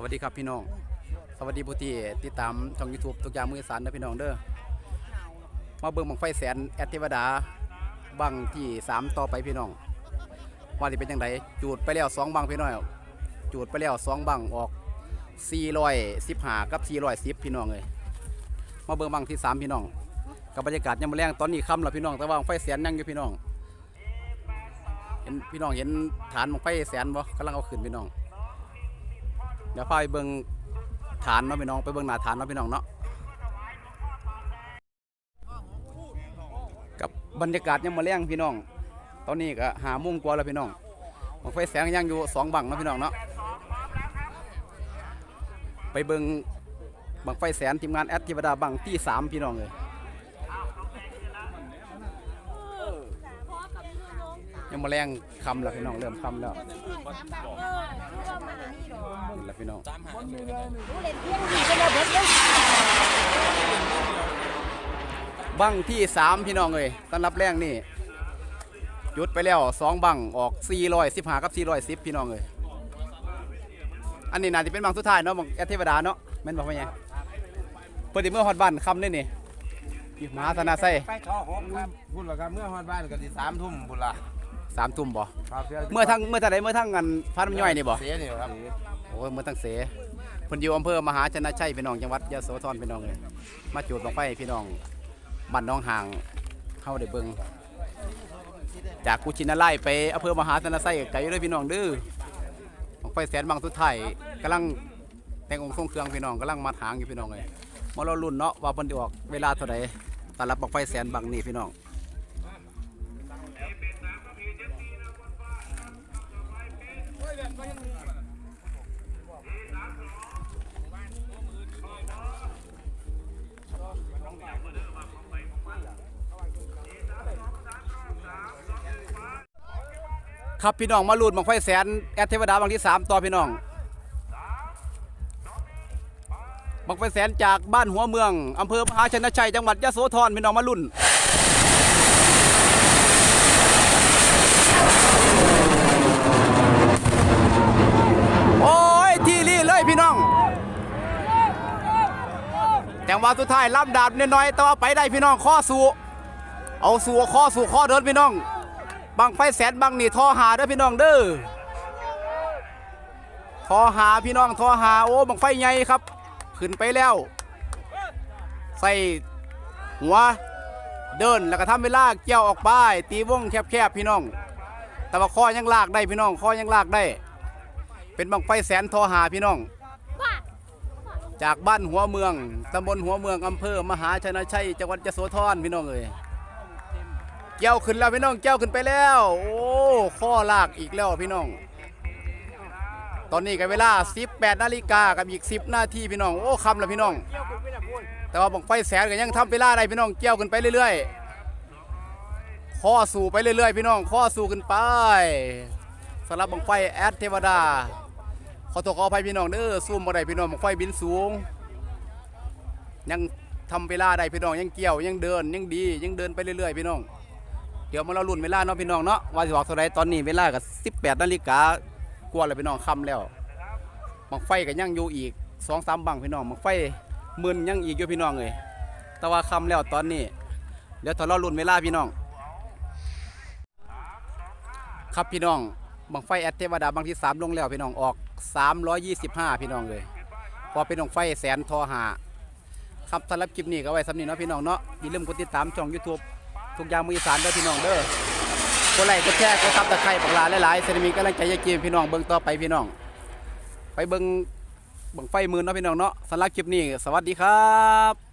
สวัสดีครับพี่น้อง สวัสดีผู้ที่ติดตามช่องยูทูบทุกอย่างมือสารนะพี่น้องเด้อมาเบิ่งบังไฟแสนแอดเทวดาบังที่สามต่อไปพี่น้อง ว่าที่เป็นยังไงจูดไปแล้วสองบังพี่น้องจูดไปแล้วสองบังออก415กับ410พี่น้องเลยมาเบิ่งบังที่สามพี่น้อง กับบรรยากาศยามมแรงตอนนี้ค่ำแล้วพี่น้องแต่ว่างไฟแสนยังอยู่พี่น้องเห็นพี่น้องเห็นฐานบังไฟแสนบ่กำลังเอาขึ้นพี่น้อง ดี๋ยวพาไปเบิ่งฐานเนาะพี่น้องไปเบิ่งหน้าฐานเนาะพี่น้องเนาะกับบรรยากาศยังมาแรงพี่น้อง ตอนนี้ก็หามุ่งกว่าแล้วพี่น้องบังไฟแสงยังอยู่สองบังเนาะพี่น้องเนาะไปเบิ่งบังไฟแสนทีมงานแอดทิวดาบังที่สามพี่น้องเลย ยังมาแรงคำแล้วพี่น้องเริ่มคำแล้วนี่แหละพี่น้องบังที่สามพี่น้องเลยต้อนรับแรงนี่จุดไปแล้วสองบังออก415กับ410พี่น้องเลยอันนี้น่าจะเป็นบังสุดท้ายเนาะบังแอดเทวดาเนาะแม่นบอกว่าไงเปิดเมื่อฮอดบ้านคำนี่นี่อยู่มหาธนาไส้ไปทอหกครับพุ่นละครับเมื่อฮอดบ้านก็สิสามทุ่มพุ่นละ สามทุ่มบ่ครับเมื่อทั้งเมื่อทั้งใดเมื่อทั้งกันพันน้ำย่อยนี่บ่เสียนี่ครับโอ้ยเมื่อทั้งเสเพิ่นอยู่อำเภอมหาชนะชัยพี่น้องจังหวัดยะโสธรพี่น้องเลยมาจูดบังไฟพี่น้องบ้านน้องห่างเฮาได้เบิ่งจากกุชินาไล่ไปอำเภอมหาชนะไซไกลอยู่เลยพี่น้องเด้อของไฟแสนบางสุดท้ายกำลังแต่งองค์ทรงเครื่องพี่น้องกำลังมาถางอยู่พี่น้องเลยมาเรารุ่นเนาะว่าเพิ่นสิออกเวลาเท่าใดตอนรับบังไฟแสนบางนี่พี่น้อง ครับพี่น้องมารุ่นบังไฟแสนแอดเทวดาบางที่สามต่อพี่น้องบังไฟแสนจากบ้านหัวเมืองอำเภอมหาชนะชัยจังหวัดยะโสธรพี่น้องมารุ่นโอ้ยทีรีเลยพี่น้องแต่ว่าสุดท้ายล่ำดาบน้อยๆแต่ว่าไปได้พี่น้องข้อสู่เอาสู่ข้อสู่ข้อเดินพี่น้อง บังไฟแสนบังนี่ทอหาเด้อพี่น้องเด้อทอหาพี่น้องทอหาโอ้บังไฟใหญ่ครับ ขึ้นไปแล้ว ใส่หัวเดินแล้วก็ทำเวลาเกี่ยวออกไปตีวงแคบๆพี่น้อง แต่ว่าข้อยังลากได้พี่น้องข้อยังลากได้ เป็นบังไฟแสนทอหาพี่น้อง จากบ้านหัวเมืองตำบลหัวเมืองอำเภอมหาชนะชัยจังหวัดยโสธรพี่น้องเอ้ย เกี่ยวขึ้นแล้วพี่น้องเกี่ยวขึ้นไปแล้ว โอ้ข้อลากอีกแล้วพี่น้อง ตอนนี้ก็เวลา 18นาฬิกากับอีก 10 นาทีพี่น้องโอ้คำล้วพี่น้อง แต่ว่าบังไฟแสนก็ยังทำเวลาได้พี่น้องเกี่ยวขึ้นไปเรื่อยๆข้อสู่ไปเรื่อยๆพี่น้องข้อสู่ขึ้นไปสำหรับบังไฟแอดเทวดาขอโทษขออภัยพี่น้องเด้อซูมบ่ได้พี่น้องบังไฟบินสูง ยังทำเวลาได้พี่น้องยังเกี่ยวยังเดินยังดียังเดินไปเรื่อยๆพี่น้อง เดี๋ยวมาเราลุ่นเวลาเนาะพี่น้องเนาะว่าสิบอกเท่าไรตอนนี้เวลาก็18นาฬิกากว่าแล้วพี่น้องค่ำแล้วบังไฟก็ยังอยู่อีกสองสามบังพี่น้องบังไฟมึนยังอีกอยู่พี่น้องเลยแต่ว่าค่ำแล้วตอนนี้ เดี๋ยวถ้าเราลุ่นเวลาพี่น้อง ครับพี่น้องบังไฟแอดเทวดาบางที่สามลงแล้วพี่น้องออก325พี่น้องเลยพอเป็นบังไฟแสนทอหาครับสำหรับคลิปนี้ก็ไว้สำนีเนาะพี่น้องเนาะอย่าลืมกดติดตามช่อง YouTube กอย่างมืออีสานเด้อพี่น้องเด้อกดไลค์กดแชร์กดซับตะไคร้บักลาหลายๆเซนมีกำลังใจจะกินพี่น้องเบิ่งต่อไปพี่น้อง ไปเบิ่งบังไฟมือเนาะพี่น้องเนาะสำหรับคลิปนี้ สวัสดีครับ